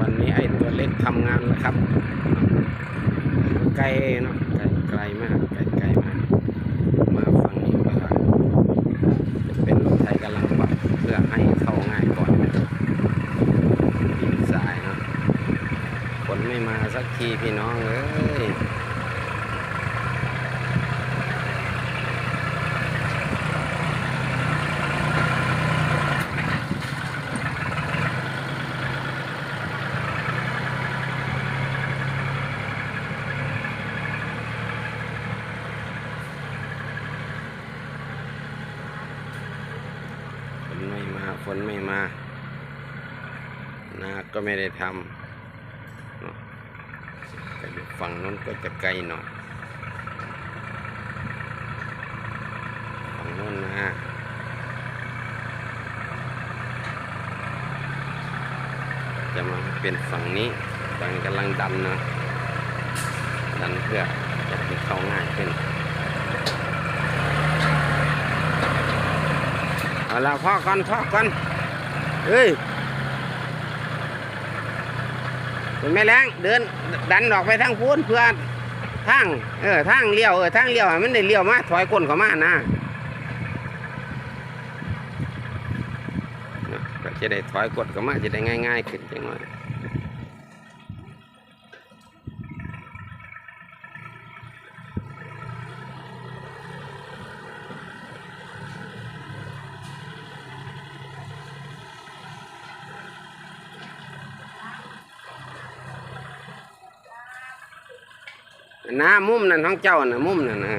วันนี้ไอ้ตัวเล็กทำงานแล้วครับ ไกลเนาะไกลไกลมากไกลไกลมาก มาฝั่งนี้ก็จะเป็นรถไทยกำลังปรับเพื่อให้เข้าง่ายก่อนดินทรายเนาะคนไม่มาสักทีพี่น้องเอ้ย ฝนไม่มานาก็ไม่ได้ทำแต่ฝั่งนู้นก็จะไกลหน่อย ฝั่งนู้นนะจะมาเป็นฝั่งนี้ฝั่งกำลังดันนะ ดันเพื่อจะให้เข้าง่ายขึ้น เอาละพ่อกันพ่อกันเฮ้ยเป็นแม่แรงเดินดันออกไปทางพูนเพื่อทางเออทางเลี้ยวเออทางเลี้ยวมันได้เลี้ยวมาถอยก้นเข้ามานะนะก็จะได้ถอยกดเข้ามาจะได้ง่าย ๆ ขึ้นจังหน่อย น้ามุมนั่นของเจ้านะมุมนั่นนะ